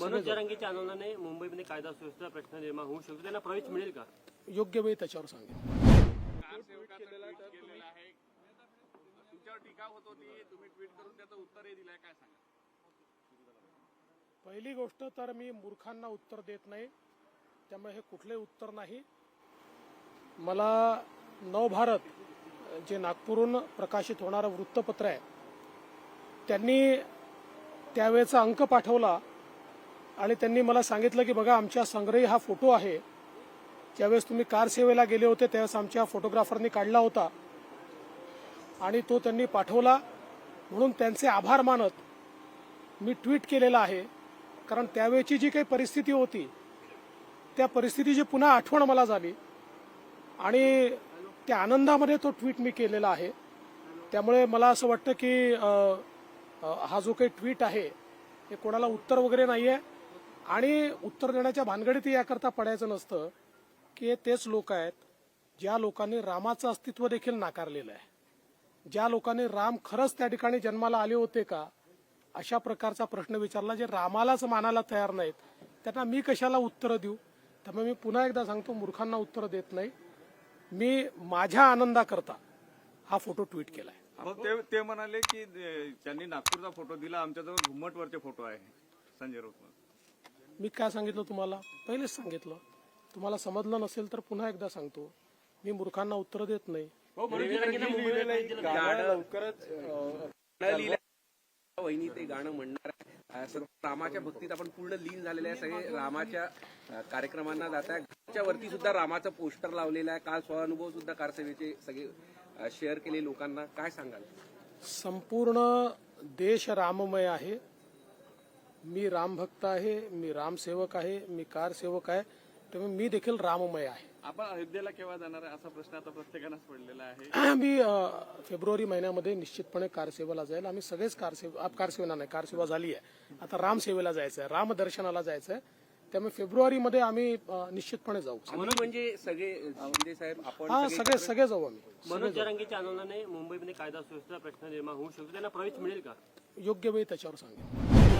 मनोज जरांगीच्या आंदोलनाने मुंबईमध्ये कायदा सुव्यवस्थेचा प्रश्न निर्माण होऊ शकतो. त्यांना प्रवेश मिळेल का? योग्य वेळी त्याच्यावर सांगेन. तुमच्यावर टीका होत होती तुम्ही ट्विट करून त्याचं उत्तरही दिलंय काय सांगा पहिली गोष्ट तर मी मूर्खांना उत्तर देत नाही. त्यामुळे हे कुठले उत्तर नाही. मला नवभारत जे नागपूरहून प्रकाशित होणारं वृत्तपत्र आहे त्यांनी त्यावेळेचा अंक पाठवला. आणि त्यांनी मला सांगितलं की बघा आमच्या संग्रही हा फोटो आहे. ज्यावेळेस तुम्ही कार सेवेला गेले होते त्यावेळेस आमच्या फोटोग्राफरनी काढला होता. आणि तो त्यांनी पाठवला. म्हणून त्यांचे आभार मानत मी ट्विट केलेला आहे. कारण त्यावेळची जी काही परिस्थिती होती त्या परिस्थितीची पुन्हा आठवण मला झाली. आणि त्या आनंदामध्ये तो ट्विट मी केलेला आहे. त्यामुळे मला असं वाटतं की हा जो काही ट्विट आहे हे कोणाला उत्तर वगैरे नाही आहे आणि उत्तर देण्याच्या भानगडीत याकरता पडायचं नसतं की तेच लोक आहेत ज्या लोकांनी रामाचं अस्तित्व देखील नाकारलेलं आहे. ज्या लोकांनी राम खरंच त्या ठिकाणी जन्माला आले होते का? अशा प्रकारचा प्रश्न विचारला जे रामालाच मानायला तयार नाहीत. त्यांना मी कशाला उत्तरं देऊ? त्यामुळे मी पुन्हा एकदा सांगतो मूर्खांना उत्तरं देत नाही. मी माझ्या आनंदाकरता हा फोटो ट्विट केलाय. ते ते म्हणाले की त्यांनी नागपूरचा फोटो दिला आमच्याजवळ घुमटवरचे फोटो आहे संजय राऊत मी काय सांगितलं तुम्हाला? पहिलेच सांगितलं. तुम्हाला समजलं नसेल तर पुन्हा एकदा सांगतो. मी मूर्खांना उत्तरं देत नाही. लिहिलंय. वहिनी ते गाणं म्हणणार आहे. रामाच्या भक्तीत आपण पूर्ण लीन झालेले आहे. सगळे रामाच्या कार्यक्रमांना जात आहे. घरच्या वरती सुद्धा रामाचं पोस्टर लावलेलं आहे. काल स्वानुभव सुद्धा कारसेवेचे सगळे शेअर केले लोकांना. काय सांगाल? संपूर्ण देश राममय आहे. मी रामभक्त आहे मी रामसेवक आहे मी कारसेवक आहे त्यामुळे मी देखील राममय आहे. आपण अयोध्येला केव्हा जाणार आहे असा प्रश्न आता प्रत्येकानंच पडलेला आहे. मी फेब्रुवारी महिन्यामध्ये निश्चितपणे कारसेवेला जाईल. आम्ही सगळेच कारसेवा कारसेवेला नाही. कारसेवा झाली आहे. आता रामसेवेला जायचं आहे रामदर्शनाला जायचं आहे त्यामुळे फेब्रुवारीमध्ये आम्ही अ, निश्चितपणे जाऊ. आम्ही म्हणजे सगळे साहेब आपण हा सगळे सगळे जाऊ आम्ही. मनोज जरांगीच्या आंदोलनाने मुंबईमध्ये कायदा सुव्यवस्थेचा प्रश्न निर्माण होऊ शकतो. त्यांना प्रवेश मिळेल का? योग्य वेळी त्याच्यावर सांगेन.